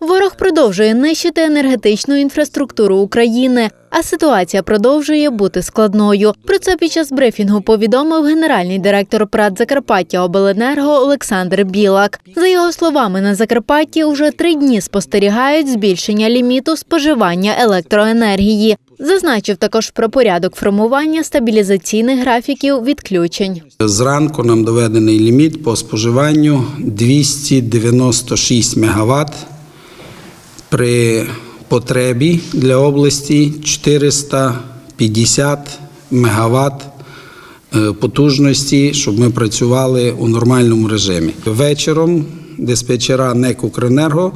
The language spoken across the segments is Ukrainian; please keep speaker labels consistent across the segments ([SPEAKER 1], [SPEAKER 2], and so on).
[SPEAKER 1] Ворог продовжує нищити енергетичну інфраструктуру України, а ситуація продовжує бути складною. Про це під час брифінгу повідомив генеральний директор ПРАД Закарпаття Обленерго Олександр Білак. За його словами, на Закарпатті уже три дні спостерігають збільшення ліміту споживання електроенергії. Зазначив також про порядок формування стабілізаційних графіків відключень.
[SPEAKER 2] Зранку нам доведений ліміт по споживанню 296 МВт. При потребі для області 450 МВт е, потужності, щоб ми працювали у нормальному режимі. Вечором диспетчера НЕК «Укренерго»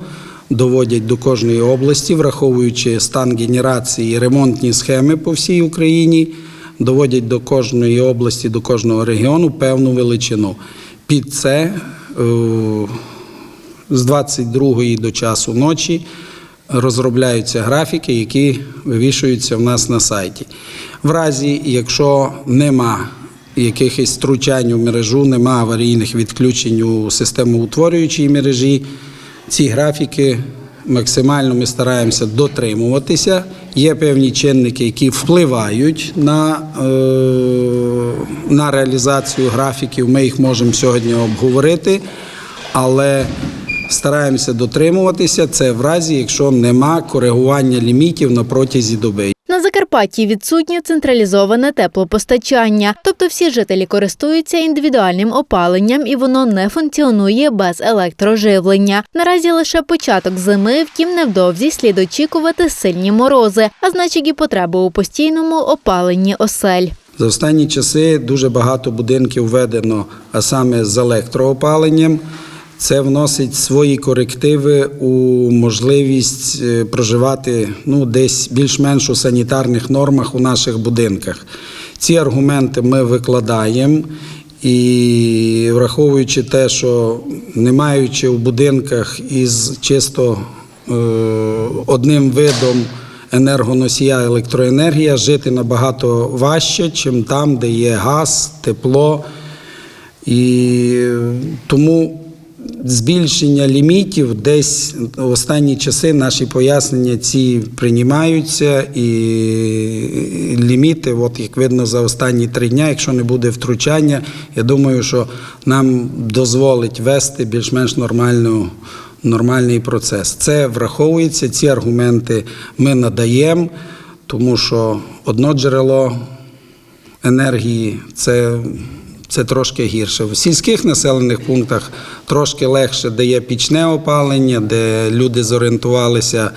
[SPEAKER 2] доводять до кожної області, враховуючи стан генерації ремонтні схеми по всій Україні, доводять до кожної області, до кожного регіону певну величину. Під це е, з 22 до часу ночі розробляються графіки, які вивішуються в нас на сайті. В разі, якщо нема якихось втручань у мережу, нема аварійних відключень у системоутворюючій мережі, ці графіки максимально ми стараємося дотримуватися. Є певні чинники, які впливають на, е, на реалізацію графіків. Ми їх можемо сьогодні обговорити, але стараємося дотримуватися. Це в разі, якщо нема коригування лімітів на протязі доби.
[SPEAKER 1] На Закарпатті відсутнє централізоване теплопостачання, тобто всі жителі користуються індивідуальним опаленням і воно не функціонує без електроживлення. Наразі лише початок зими, втім невдовзі слід очікувати сильні морози, а значить і потреба у постійному опаленні осель.
[SPEAKER 2] За останні часи дуже багато будинків введено, а саме з електроопаленням. Це вносить свої корективи у можливість е, проживати ну, десь більш-менш у санітарних нормах у наших будинках. Ці аргументи ми викладаємо. І враховуючи те, що не маючи у будинках із чисто е, одним видом енергоносія електроенергія, жити набагато важче, чим там, де є газ, тепло. І тому збільшення лімітів десь в останні часи наші пояснення ці приймаються, і ліміти, от як видно, за останні три дні, якщо не буде втручання, я думаю, що нам дозволить вести більш-менш нормальну. Нормальний процес. Це враховується, ці аргументи ми надаємо, тому що одно джерело енергії це, це трошки гірше. В сільських населених пунктах трошки легше, де є пічне опалення, де люди зорієнтувалися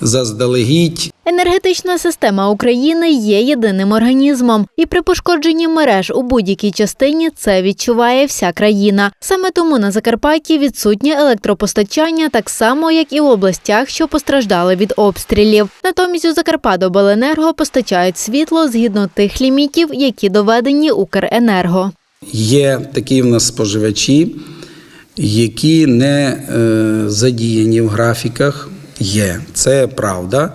[SPEAKER 2] заздалегідь.
[SPEAKER 1] Енергетична система України є єдиним організмом, і при пошкодженні мереж у будь-якій частині це відчуває вся країна. Саме тому на Закарпатті відсутнє електропостачання, так само як і в областях, що постраждали від обстрілів. Натомість у Закарпатобленерго постачають світло згідно тих лімітів, які доведені Укренерго.
[SPEAKER 2] Є такі в нас споживачі, які не е, задіяні в графіках. Є, це правда.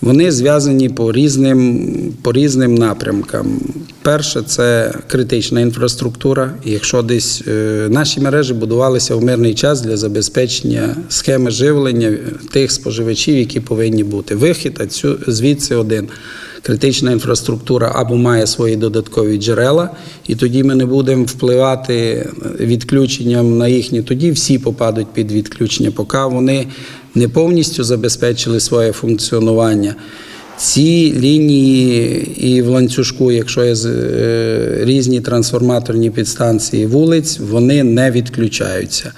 [SPEAKER 2] Вони зв'язані по різним, по різним напрямкам. Перше, це критична інфраструктура. Якщо десь е, наші мережі будувалися в мирний час для забезпечення схеми живлення тих споживачів, які повинні бути. Вихід а цю, звідси один. Критична інфраструктура або має свої додаткові джерела, і тоді ми не будемо впливати відключенням на їхні. Тоді всі попадуть під відключення, поки вони не повністю забезпечили своє функціонування. Ці лінії і в ланцюжку, якщо є е, різні трансформаторні підстанції вулиць, вони не відключаються.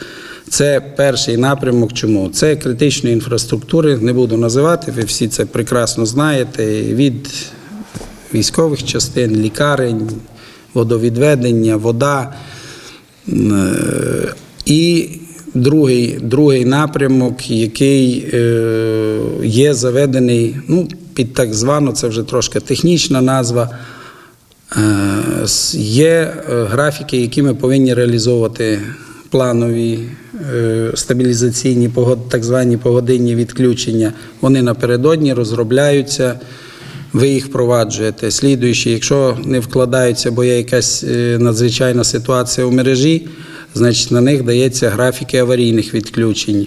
[SPEAKER 2] Це перший напрямок. Чому? Це критичної інфраструктури, не буду називати, ви всі це прекрасно знаєте. Від військових частин, лікарень, водовідведення, вода. Е, І другий, другий напрямок, який е, є заведений ну, під так звану, це вже трошки технічна назва. Е, Є графіки, які ми повинні реалізовувати планові стабілізаційні так звані погодинні відключення. Вони напередодні розробляються. Ви їх впроваджуєте. Слідуючи, якщо не вкладаються, бо є якась е, надзвичайна ситуація у мережі, значить на них дається графіки аварійних відключень.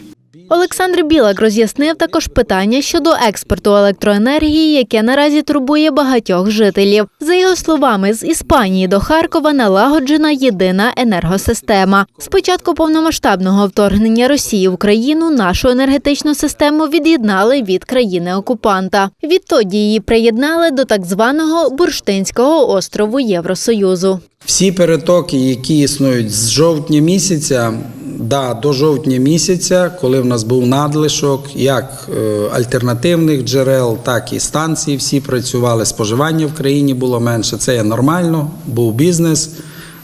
[SPEAKER 1] Олександр Білак роз'яснив також питання щодо експорту електроенергії, яке наразі турбує багатьох жителів. За його словами, з Іспанії до Харкова налагоджена єдина енергосистема. З початку повномасштабного вторгнення Росії в Україну нашу енергетичну систему від'єднали від країни окупанта. Відтоді її приєднали до так званого Бурштинського острову Євросоюзу.
[SPEAKER 2] Всі перетоки, які існують з жовтня місяця, да, до жовтня місяця, коли в нас був надлишок, як е, альтернативних джерел, так і станції всі працювали, споживання в країні було менше. Це є нормально, був бізнес,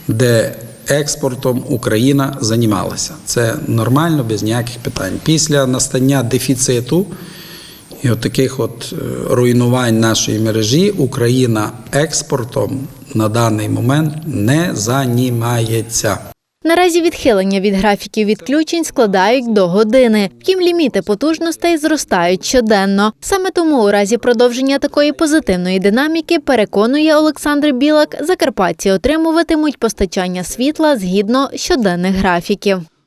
[SPEAKER 2] де експортом Україна займалася. Це нормально, без ніяких питань. Після настання дефіциту і от таких от е, руйнувань нашої мережі Україна експортом на даний момент не займається.
[SPEAKER 1] Наразі відхилення від графіків відключень складають до години. Втім, ліміти потужностей зростають щоденно. Саме тому у разі продовження такої позитивної динаміки переконує Олександр Білак, закарпатці отримуватимуть постачання світла згідно щоденних графіків.